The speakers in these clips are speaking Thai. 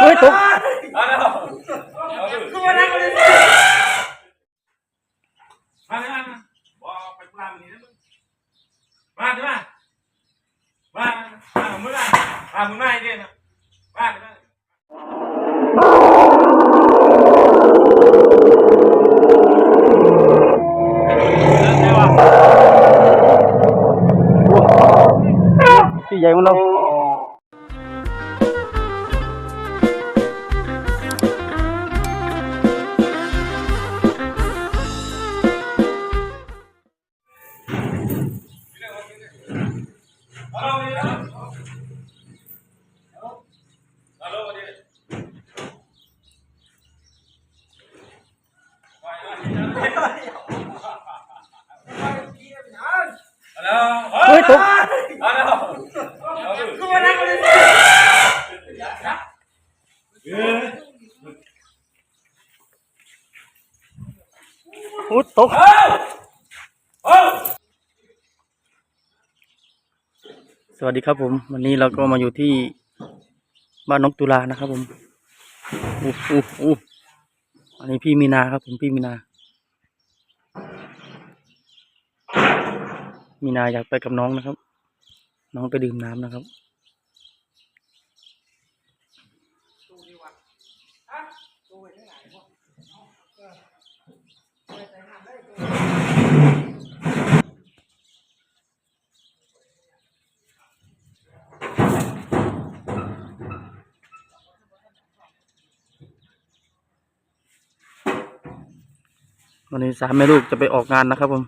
เฮ้ยตก คือมานั่งเลยมาเลยมาบอกไปปลามันนี่นะมึงมาดิมามามามึงมามามึงมาไอ้เด่นนะมาดิมา พี่ใสวัสดีครับผม วันนี้เราก็มาอยู่ที่บ้านนกตุลานะครับผมอู้อู้อู้อันนี้พี่มีนาครับผมพี่มีนา มีนาอยากไปกับน้องนะครับ น้องไปดื่มน้ำนะครับ วันนี้สามแม่ลูกจะไปออกงานนะครับผม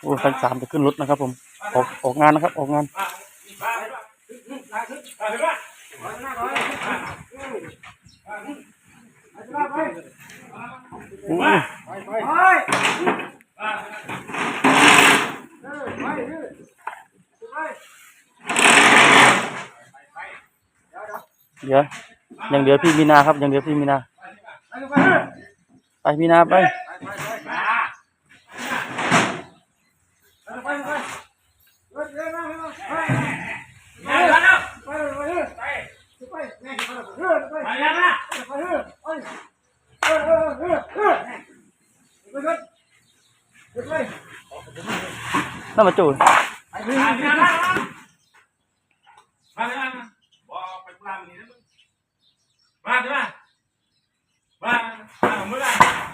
โอ้คันสามจะขึ้นรถนะครับ ผม ออกออกงานนะครับ ออกงานโอ้ เดี๋ยวยังเหลือพี่มีนาครับ ยังเหลือพี่มีนา ไปมีนาไปไป ยังนะนั่นมาจูด มาดิมามามาเลยมาบอกไปปลามันนี่นะมึงมาดิมามามามึงมา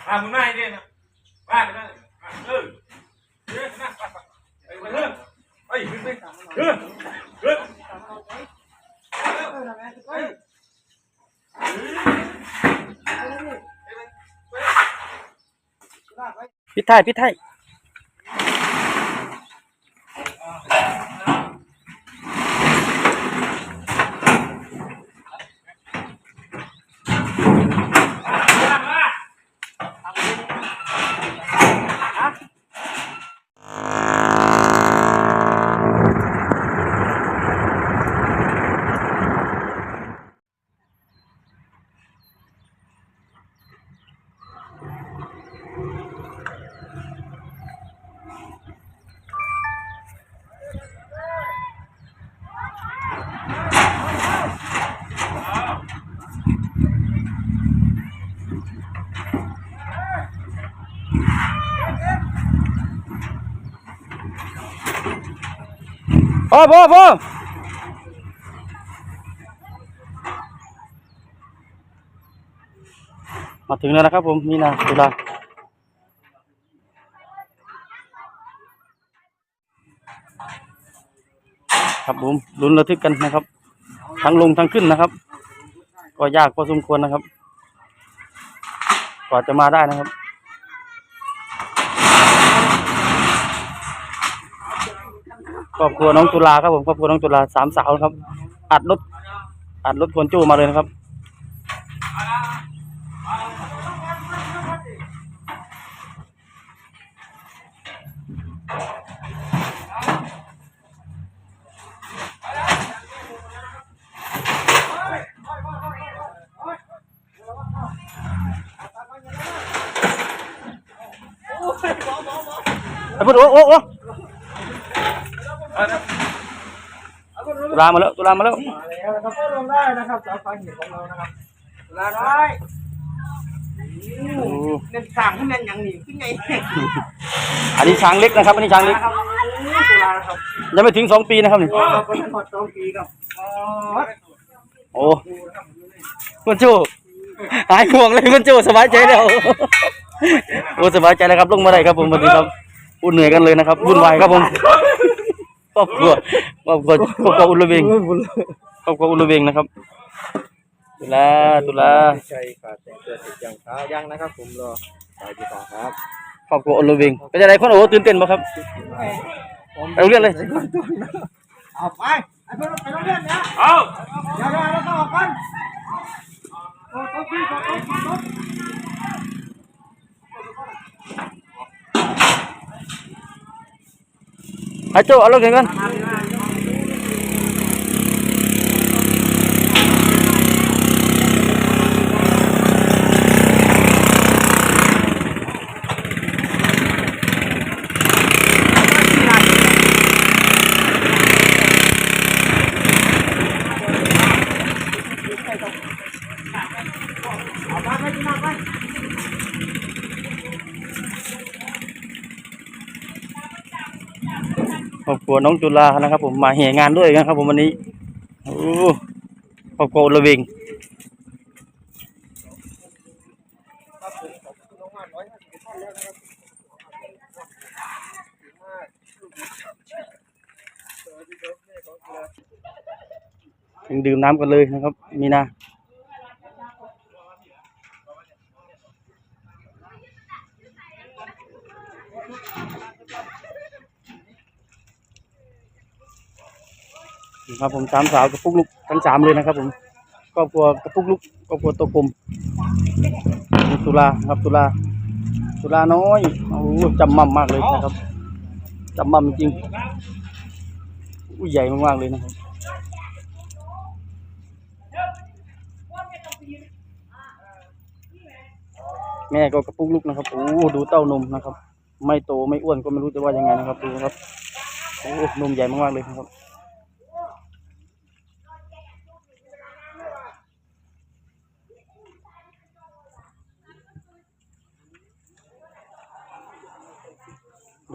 มามึงมาไอ้เด่นนะมาดิมาเออเออนะไปไปเออไปขึ้นไปเออเออ พิดไทยพิดไทย พ่อพ่อพ่อมาถึงแล้วนะครับผมนี่นะเวลาครับผมลุ้นระทึกกันนะครับ ทั้งลงทั้งขึ้นนะครับ ก็ยากพอสมควรนะครับ กว่าจะมาได้นะครับ ครอบครัวน้องตุลาครับผมครอบครัวน้องตุลาสามสาวครับ อัดรถอัดรถควนจู้มาเลยนะครับไอ้พวโอ้โอ้ ตุลามาแล้วตุลามาแล้วมาแล้วนะครับก็ลงได้นะครับสาวฟังเห็นของเรานะครับลาน้อยโอ้เงินสั่งให้มันอย่างนี้ขึ้นไงอันนี้ช้างเล็กนะครับ อันนี้ช้างเล็กครับตุลาครับยังไม่ถึงสองปีนะครับนี่ก็เป็นหมดสองปีครับอ๋อโอ้คุณจูหายห่วงเลยคุณจูสบายใจแล้วโอ้สบายใจแล้วครับลงมาได้ครับผมวันนี้ครับอุ่นเหนื่อยกันเลยนะครับวุ่นวายครับผม ครอบครัวครอบครัวครอบครัวอุลเวงครอบครัวอุลเวงนะครับ ตุลาตุลาใช่ครับแต่งตัวติดยังขายังนะครับ ผมรอสายติดต่อครับครอบครัวอุลเวงเป็นยังไงคนโอ้ตื่นเต้นป่ะครับเอาเรื่องเลยเอาไปไอ้เพื่อนไปโรงเรียนนะเอาเดี๋ยวเดี๋ยวเราต้องออกกันโอ้โต๊ะพี่โต๊ะโต๊ะโต๊ะ ไอ้โจเอารถเข็นกันค รัวน้องจุฬานะครับ ผมมาเหงานด้วยนะครับ ผมวันนี้โอ้ครอบครัวอุลเวงยังดื่มน้ำกันเลยนะครับ มีนา ครับผมสามสาวกระปุกลุกทั้งสามเลยนะครับ ผมครอบครัวกระปุกลุกครอบครัวโตกลมตุลาครับตุลาตุลาน้อยโอ้จำมั่มมากเลยนะครับจำมั่มจริงอุ้ยใหญ่มากๆเลยนะครับแม่ก็กระปุกลูกนะครับโอ้ดูเต้านมนะครับ ไม่โตไม่อ้วนก็ไม่รู้จะว่ายังไงนะครับดูครับโอ้นมใหญ่มากๆเลยนะครับ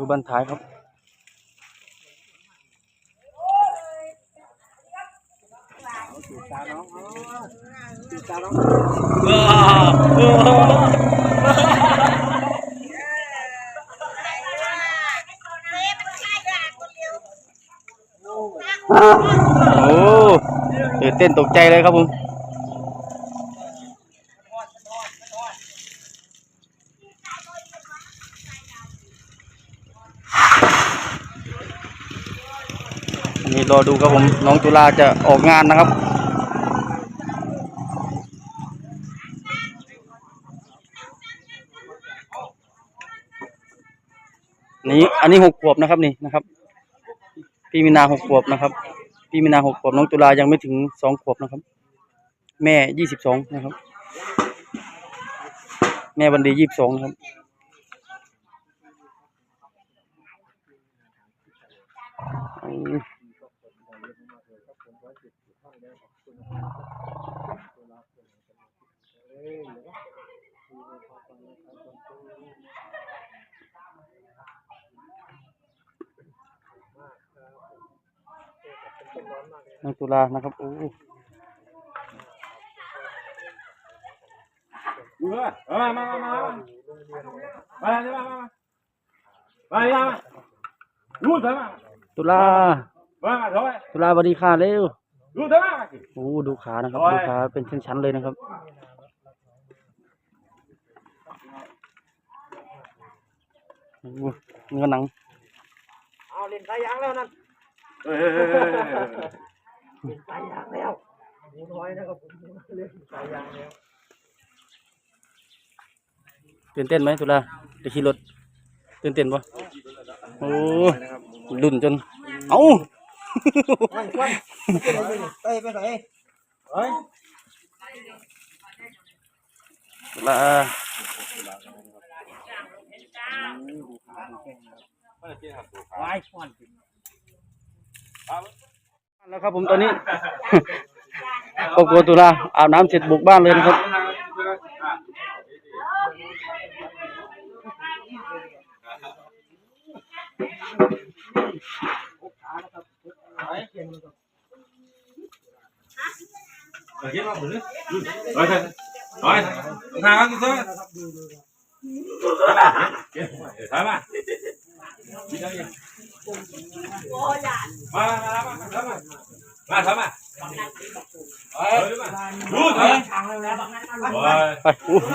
ดูบันท้ายครับตาน้องอ๋อตาน้องโอ้ตื่นเต้นตกใจเลยครับผม อันนี้รอ ดูครับผมน้องจุฬาจะออกงานนะครับ นี่อันนี้หกขวบนะครับนี่นะครับ พี่มีนาหกขวบนะครับ พี่มีนาหกขวบน้องตุลายังไม่ถึงสองขวบนะครับ แม่ยี่สิบสองนะครับ แม่วันดียี่สิบสองนะครับอืม น้องตุลานะครับโอ้ดูเถอะมามามามามามามามามามามาดูเถอะมาตุลามามาเถอะตุลาสวัสดีค่ะเร็ว ดูเถอะมาโอ้ดูขานะครับโอ้ยดูขาเป็นชั้นๆเลยนะครับโอ้เนื้อหนังเอาเล่นสายยางแล้วนั่นเฮ้ยเฮ้ยเฮ้ยเฮ้ยเล่นสายยางแล้วหมูน้อยนะครับผมเล่นสายยางแล้วตื่นเต้นไหมตุลาจะขี่รถตื่นเต้นปะโอ้ลุ่นจน เอ้า quay quay đây bên này đấy là แล้วครับผมตอนนี้ครอบครัวตุลาอาบน้ำเสร็จบุกบ้านเลยนะครับ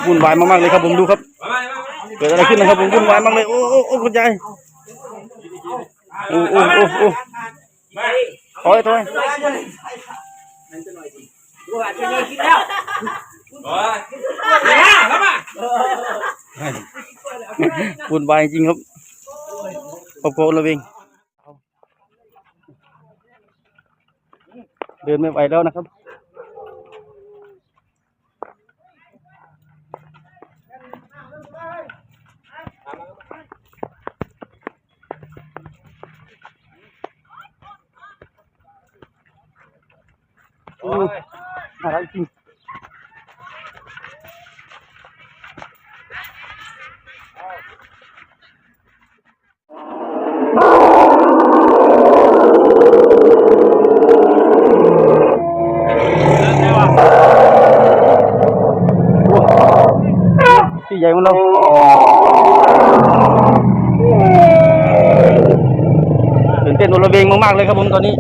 วุ่นวายมากๆเลยครับผมดูครับมาเกิดอะไรขึ้นนะครับผมวุ่นวายมากเลย โอ้โอ้โอ้คุณยายโอ้โอ้โอ้ โอ้มาถอยถอยดูว่าจะได้คิดแล้วโอ้ยมาถามมาวุ่นวายจริงครับครอบครัวเราเองเดินไม่ไหวแล้วนะครับ น่ารักจริงพี่ใหญ่ของเราตื่นเต้นระเวงมากๆเลยครับผมตอนนี้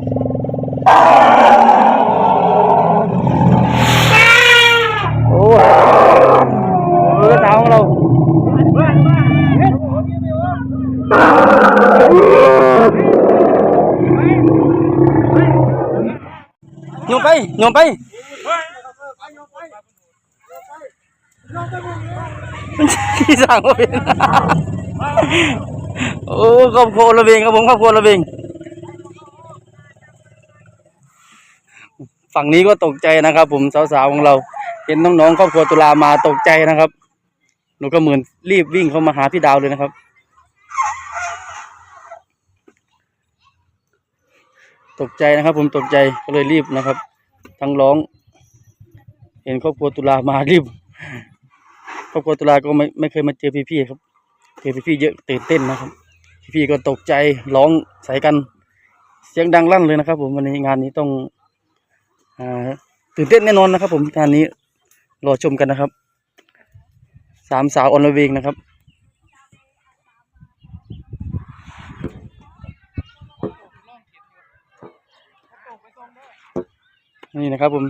โยมไปโยมไปที่สั่งมาเป็นโอ้ครอบครัวระเบงครับผมครอบครัวระเบงฝั่งนี้ก็ตกใจนะครับ ผมสาวๆของเรา เห็นน้องๆครอบครัวตุลามาตกใจนะครับหนูก็เหมือนรีบวิ่งเข้ามาหาพี่ดาวเลยนะครับ ตกใจนะครับ ผมตกใจก็เลยรีบนะครับ ทั้งร้อง เห็นครอบครัวตุลามารีบครอบครัวตุลาก็ไม่ไม่เคยมาเจอพี่ๆครับเจอพี่ๆเยอะตื่นเต้นนะครับ พี่ๆก็ตกใจร้องใส่กันเสียงดังลั่นเลยนะครับ ผมวันนี้งานนี้ต้องอ่าตื่นเต้นแน่นอนนะครับ ผมงานนี้รอชมกันนะครับ สามสาวออนไละเวงนะครับ นี่นะครับผม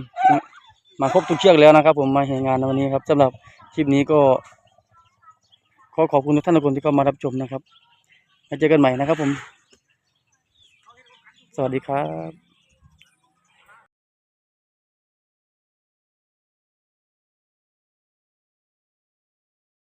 มาครบทุกเชือกแล้วนะครับ ผมมาเห็นงานในวันนี้ครับสำหรับคลิปนี้ก็ ขอขอบคุณทุกท่านทุกคนที่เข้ามารับชมนะครับมาเจอกันใหม่นะครับผม สวัสดีครับ